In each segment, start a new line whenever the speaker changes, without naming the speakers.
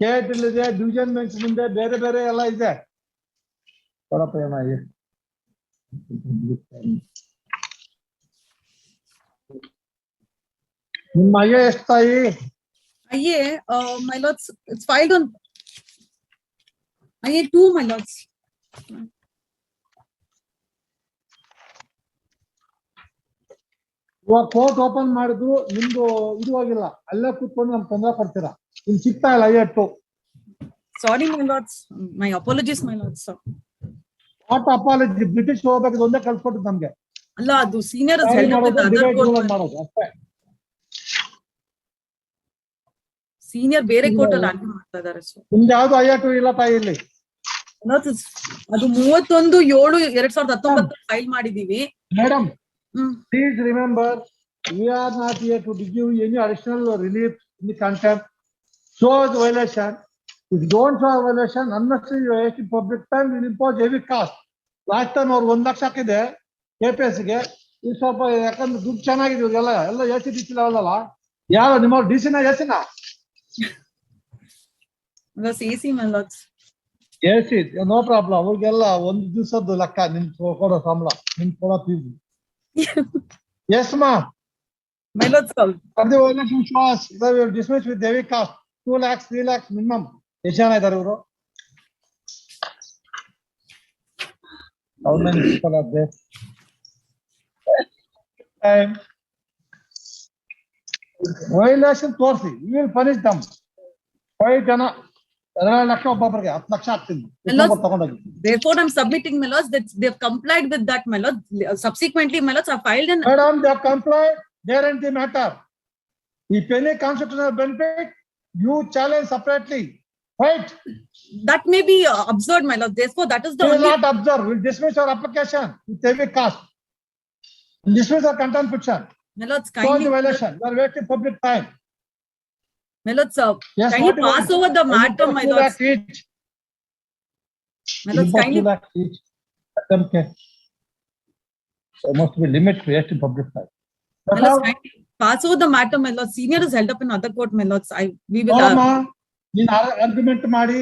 Kettle ಇದೆ division bench ಮುಂದೆ ಬೇರೆ ಬೇರೆ ಎಲ್ಲ ಇದೆ. ಕೊಡಪ್ಪ ಏನಾಗಿ ನಿಮ್ಮ ಅಯ್ಯ ಎಷ್ಟು ತಾಯಿ?
ಅಯ್ಯೆ my my it's filed filed ಅಯ್ಯೆ ಟೂ ಮೈ lords.
ಇವಾಗ ಕೋರ್ಟ್ ಓಪನ್ ಮಾಡಿದ್ರು ನಿಮ್ದು ಇದು ಆಗಿಲ್ಲ ಅಲ್ಲೇ ಕೂತ್ಕೊಂಡು ನಮ್ಗೆ ತೊಂದರೆ ಕೊಡ್ತೀರಾ? ನಿಮ್ ಸಿಗ್ತಾ ಇಲ್ಲ ಅಯ್ಯ
to my my my apologies lords, sir.
What apology British ಹೋಗ್ಬೇಕು ಒಂದೇ ಕಲ್ಸ್ಕೊಟ್ಟಿದ್ದು ನಮ್ಗೆ.
ಅಲ್ಲ ಅದು ಸೀನಿಯರ್ ಸೀನಿಯರ್ ಬೇರೆ ಕೋರ್ಟ್ ಅಲ್ಲಿ ಆರ್ಗ್ಯೂ ಮಾಡ್ತಾ ಇದಾರೆ
ನಿಮ್ದು ಯಾವ್ದು ಅಯ್ಯ ಟು ಇಲ್ಲ ತಾಯಿ ಇಲ್ಲಿ?
ಅದು ಮೂವತ್ತೊಂದು ಏಳು ಎರಡ್ ಸಾವಿರದ ಹತ್ತೊಂಬತ್ತು ಫೈಲ್ ಮಾಡಿದೀವಿ. Madam
please remember we are not not to give you any additional relief in the contempt. Shows violation. If you don't show violation, unnecessary you waste public time, will impose heavy cost. Last time ಅವ್ರು ಒಂದ್ ಲಕ್ಷ ಹಾಕಿದೆ K P ಎಸ್ಗೆ ಈ ಸ್ವಲ್ಪ ಯಾಕಂದ್ರೆ ದುಡ್ಡು ಚೆನ್ನಾಗಿದೆ ಇವ್ರಿಗೆಲ್ಲ ಎಲ್ಲ ಎ ಸಿ ಡಿ ಸಿ ಅಲ್ಲ ಯಾವ ನಿಮ್ಮ ಡಿ ಸಿನ ಎ ಸಿನ
ಎ ಸಿ
ನೋ ಪ್ರಾಬ್ಲಮ್ ಅವ್ರಿಗೆಲ್ಲ ಒಂದು ದಿವಸದ್ದು ಲೆಕ್ಕ ನಿಮ್ ಕೊಡೋ ಸಂಬಳ ನಿಮ್ ಕೊಡೋ fees yes ma
my lords
For the violation clause, they will dismiss with heavy cost, two lakhs, three lakhs minimum. ಎಷ್ಟು ಜನ ಇದಾರೆ ಇವರು? How many people are there? Time. Violation ತೋರಿಸಿ, we will punish them. Five ಜನ, ಹದಿನೇಳು ಲಕ್ಷ ಒಬ್ಬೊಬ್ಬರಿಗೆ, ಹತ್ತು ಲಕ್ಷ ಹಾಕ್ತೀನಿ.
ಎಲ್ಲ-
ತಗೊಂಡೋಗಿ.
Therefore, I'm submitting my lords that they've complied with that, my lord. Subsequently, my lords, I filed an,
Madam, they have complied, there in the matter. If any constitutional benefit, you challenge separately. Right?
that may be uh, observed, my lord. Therefore, that is the
We will
only,
not observe, we will dismiss your application with heavy cost. Dismiss your contempt petition,
my
the
kindly,
violation, you are wasting public time.
my lords, uh,
Yes, what you
pass over the matter, my
lakhs each.
My
Impose
kindly
each. Let them pay. There must be limit to wasting public time.
My lords,
all.
pass over the matter, my lords. Senior is held up in other court, my lords. I, we will,
ನೋಡಮ್ಮ,
uh,
ನೀನ್ argument ಮಾಡಿ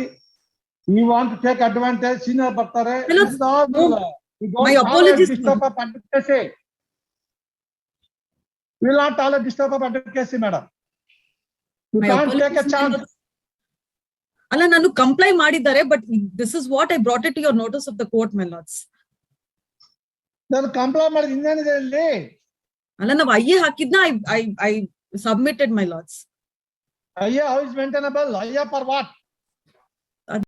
want to take advantage, senior ಬರ್ತಾರೆ.
Hello, no. My apologies,
of advocacy. We will not tolerate disturb of advocacy, madam. You
my apologies, my
chance.
lords. ಅಲ್ಲ ನಾನು comply ಮಾಡಿದ್ದಾರೆ but this is what I brought it your notice of the court my lords
ನಾನು complaint ಮಾಡಿದ ಇನ್ನೇನಿದೆ ಇಲ್ಲಿ
ಅಲ್ಲ ನಾವು ಅಯ್ಯೆ ಹಾಕಿದ್ನ I I I submitted my lords
ಅಯ್ಯ ಹೌ ಇಸ್ ಮೇಂಟೈನಬಲ್ ಅಯ್ಯ ಫಾರ್ ವಾಟ್